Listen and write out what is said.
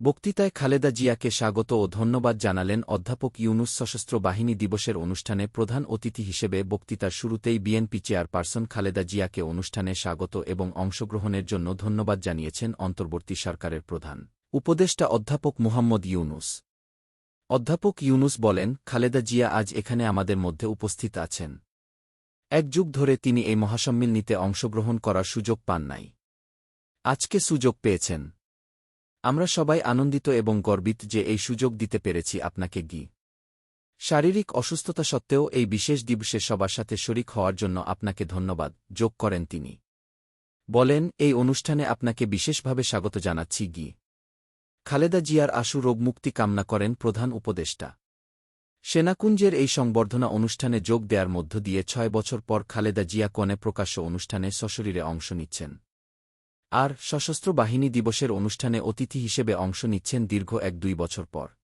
বক্তৃতায় খালেদা জিয়াকে স্বাগত ও ধন্যবাদ জানালেন অধ্যাপক ইউনুস সশস্ত্র বাহিনী দিবসের অনুষ্ঠানে প্রধান অতিথি হিসেবে বক্তৃতার শুরুতেই বিএনপি চেয়ারপারসন খালেদা জিয়াকে অনুষ্ঠানে স্বাগত এবং অংশগ্রহণের জন্য ধন্যবাদ জানিয়েছেন অন্তর্বর্তী সরকারের প্রধান উপদেষ্টা অধ্যাপক মুহাম্মদ ইউনুস। অধ্যাপক ইউনুস বলেন, খালেদা জিয়া আজ এখানে আমাদের মধ্যে উপস্থিত আছেন। এক যুগ ধরে তিনি এই মহাসম্মিলনীতে অংশগ্রহণ করার সুযোগ পান নাই। আজকে সুযোগ পেয়েছেন। আমরা সবাই আনন্দিত এবং গর্বিত যে এই সুযোগ দিতে পেরেছি আপনাকে গি। শারীরিক অসুস্থতা সত্ত্বেও এই বিশেষ দিবসে সবার সাথে শরিক হওয়ার জন্য আপনাকে ধন্যবাদ, যোগ করেন তিনি। বলেন, এই অনুষ্ঠানে আপনাকে বিশেষভাবে স্বাগত জানাচ্ছি গি। খালেদা জিয়ার আশু রোগমুক্তি কামনা করেন প্রধান উপদেষ্টা। সেনাকুঞ্জের এই সংবর্ধনা অনুষ্ঠানে যোগ দেওয়ার মধ্য দিয়ে ছয় বছর পর খালেদা জিয়া কনে প্রকাশ্য অনুষ্ঠানে সশরীরে অংশ নিচ্ছেন। আর সশস্ত্র বাহিনী দিবসের অনুষ্ঠানে অতিথি হিসেবে অংশ নিচ্ছেন দীর্ঘ এক দুই বছর পর।